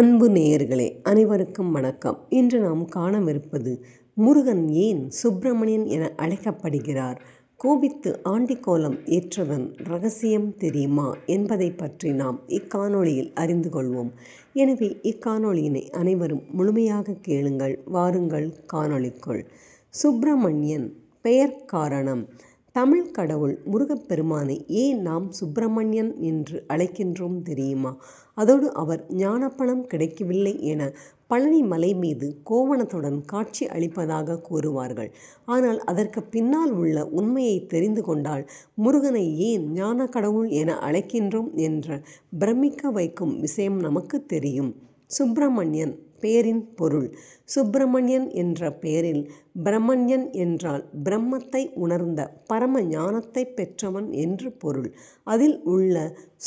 அன்பு நேயர்களே அனைவருக்கும் வணக்கம். இன்று நாம் காணவிருப்பது முருகன் ஏன் சுப்பிரமணியன் என அழைக்கப்படுகிறார்? கோபித்து ஆண்டிக்கோலம் ஏற்றதன் ரகசியம் தெரியுமா என்பதை பற்றி நாம் இக்காணொளியில் அறிந்து கொள்வோம். எனவே இக்காணொளியினை அனைவரும் முழுமையாக கேளுங்கள் வாருங்கள் காணொளிக்குள். சுப்பிரமணியன் பெயர் காரணம் தமிழ் கடவுள் முருகப்பெருமானை ஏன் நாம் சுப்பிரமணியன் என்று அழைக்கின்றோம் தெரியுமா? அதோடு அவர் ஞானப்பணம் கிடைக்கவில்லை என பழனி மலை மீது கோவணத்துடன் காட்சி அளிப்பதாக கூறுவார்கள். ஆனால் அதற்கு பின்னால் உள்ள உண்மையை தெரிந்து கொண்டால் முருகனை ஏன் ஞான கடவுள் என அழைக்கின்றோம் என்ற பிரமிக்க வைக்கும் விஷயம் நமக்கு தெரியும். சுப்பிரமணியன் பெயரின் பொருள். சுப்பிரமணியன் என்ற பெயரில் பிரமண்யன் என்றால் பிரம்மத்தை உணர்ந்த பரம ஞானத்தை பெற்றவன் என்று பொருள். அதில் உள்ள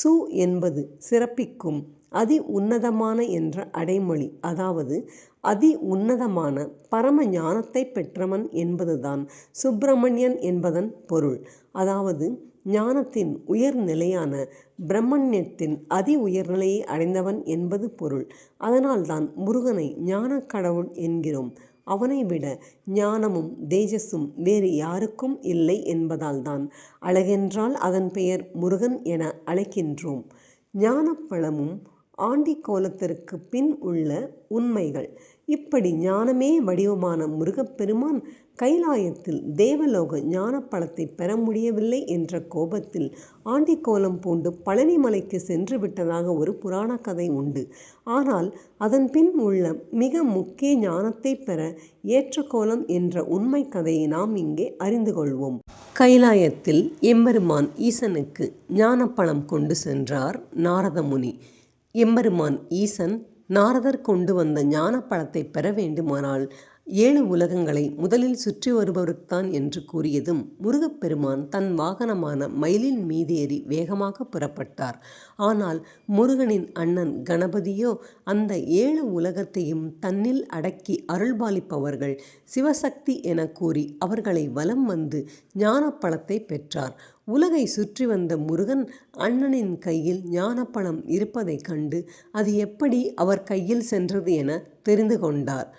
சு என்பது சிறப்பிக்கும் அதி உன்னதமான என்ற அடைமொழி. அதாவது அதி உன்னதமான பரம ஞானத்தை பெற்றவன் என்பதுதான் சுப்பிரமணியன் என்பதன் பொருள். அதாவது ஞானத்தின் உயர்நிலையான பிரம்மண்யத்தின் அதி உயர்நிலையை அடைந்தவன் என்பது பொருள். அதனால்தான் முருகனை ஞான கடவுள் என்கிறோம். அவனை விட ஞானமும் தேஜஸும் வேறு யாருக்கும் இல்லை என்பதால்தான் அழகென்றால் அதன் பெயர் முருகன் என அழைக்கின்றோம். ஞானப்பழமும் ஆண்டி கோலத்திற்கு பின் உள்ள உண்மைகள். இப்படி ஞானமே வடிவமான முருகப்பெருமான் கைலாயத்தில் தேவலோக ஞானப்பழத்தை பெற முடியவில்லை என்ற கோபத்தில் ஆண்டிக்கோலம் பூண்டு பழனி மலைக்கு சென்று விட்டதாக ஒரு புராண கதை உண்டு. ஆனால் அதன் பின் உள்ள மிக முக்கிய ஞானத்தை பெற ஏற்ற கோலம் என்ற உண்மை கதையை நாம் இங்கே அறிந்து கொள்வோம். கைலாயத்தில் எம்பெருமான் ஈசனுக்கு ஞானப்பழம் கொண்டு சென்றார் நாரதமுனி. எம்பெருமான் ஈசன் நாரதர் கொண்டு வந்த ஞானப்பழத்தை பெற வேண்டுமானால் ஏழு உலகங்களை முதலில் சுற்றி வருபவருக்குத்தான் என்று கூறியதும் முருகப்பெருமான் தன் வாகனமான மயிலின் மீதேறி வேகமாக புறப்பட்டார். ஆனால் முருகனின் அண்ணன் கணபதியோ அந்த ஏழு உலகத்தையும் தன்னில் அடக்கி அருள்பாலிப்பவர்கள் சிவசக்தி என கூறி அவர்களை வலம் வந்து ஞானப்பழத்தை பெற்றார். உலகை சுற்றி வந்த முருகன் அண்ணனின் கையில் ஞானப்பழம் இருப்பதைக் கண்டு அது எப்படி அவர் கையில் சென்றது என தெரிந்து கொண்டார்.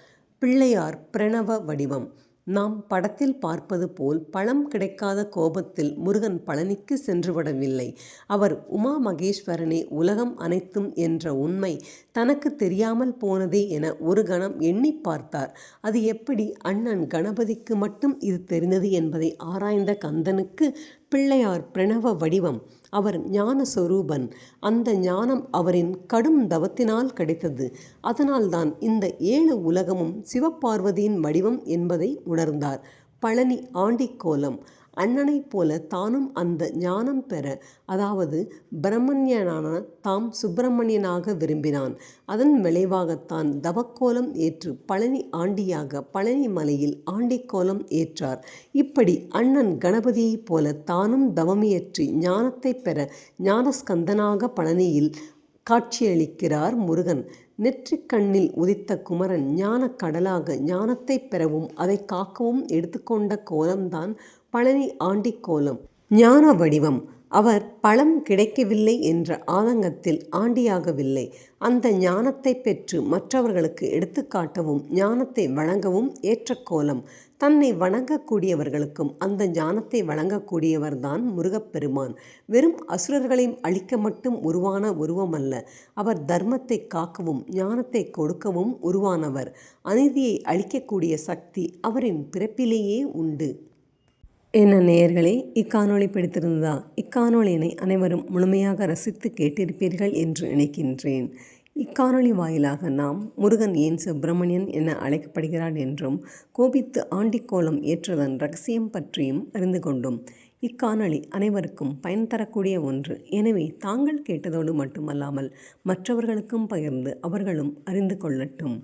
பிள்ளையார் பிரணவ வடிவம். நாம் படத்தில் பார்ப்பது போல் பழம் கிடைக்காத கோபத்தில் முருகன் பழனிக்கு சென்றுவிடவில்லை. அவர் உமா மகேஸ்வரனே உலகம் அனைத்தும் என்ற உண்மை தனக்கு தெரியாமல் போனதே என ஒரு கணம் எண்ணி பார்த்தார். அது எப்படி அண்ணன் கணபதிக்கு மட்டும் இது தெரிந்தது என்பதை ஆராய்ந்த கந்தனுக்கு பிள்ளையார் பிரணவ வடிவம். அவர் ஞான சொரூபன் அந்த ஞானம் அவரின் கடும் தவத்தினால் கிடைத்தது. அதனால்தான் இந்த ஏழு உலகமும் சிவபார்வதியின் வடிவம் என்பதை உணர்ந்தார். பழனி ஆண்டிக்கோலம். அண்ணனைப் போல தானும் அந்த ஞானம் பெற அதாவது பிரம்மண்யனான தாம் சுப்பிரமணியனாக விரும்பினான். அதன் விளைவாகத்தான் தவக்கோலம் ஏற்று பழனி ஆண்டியாக பழனி மலையில் ஆண்டிக்கோலம் ஏற்றார். இப்படி அண்ணன் கணபதியைப் போல தானும் தவமியற்றி ஞானத்தை பெற ஞானஸ்கந்தனாக பழனியில் காட்சியளிக்கிறார் முருகன். நெற்றிக் கண்ணில் உதித்த குமரன் ஞான கடலாக ஞானத்தை பெறவும் அதை காக்கவும் எடுத்துக்கொண்ட கோலம்தான் பழனி ஆண்டிக்கோலம். ஞான வடிவம். அவர் பழம் கிடைக்கவில்லை என்ற ஆதங்கத்தில் ஆண்டியாகவில்லை. அந்த ஞானத்தை பெற்று மற்றவர்களுக்கு எடுத்துக்காட்டவும் ஞானத்தை வழங்கவும் ஏற்ற கோலம். தன்னை வணங்கக்கூடியவர்களுக்கும் அந்த ஞானத்தை வழங்கக்கூடியவர்தான் முருகப்பெருமான். வெறும் அசுரர்களையும் அழிக்க மட்டும் உருவான உருவமல்ல அவர் தர்மத்தை காக்கவும் ஞானத்தை கொடுக்கவும் உருவானவர். அநீதியை அழிக்கக்கூடிய சக்தி அவரின் பிறப்பிலேயே உண்டு. என்ன நேயர்களே இக்காணொளி பிடித்திருந்ததா இக்காணொளியினை அனைவரும் முழுமையாக ரசித்து கேட்டிருப்பீர்கள் என்று நினைக்கின்றேன். இக்காணொளி வாயிலாக நாம் முருகன் ஏன் சுப்பிரமணியன் என அழைக்கப்படுகிறார் என்றும் கோபித்து ஆண்டிக்கோலம் ஏற்றதன் ரகசியம் பற்றியும் அறிந்து கொண்டோம். இக்காணொளி அனைவருக்கும் பயன் தரக்கூடிய ஒன்று. எனவே தாங்கள் கேட்டதோடு மட்டுமல்லாமல் மற்றவர்களுக்கும் பகிர்ந்து அவர்களும் அறிந்து கொள்ளட்டும்.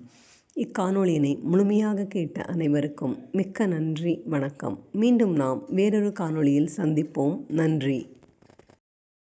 இக்காணொளியினை முழுமையாக கேட்ட அனைவருக்கும் மிக்க நன்றி வணக்கம். மீண்டும் நாம் வேறொரு காணொளியில் சந்திப்போம். நன்றி.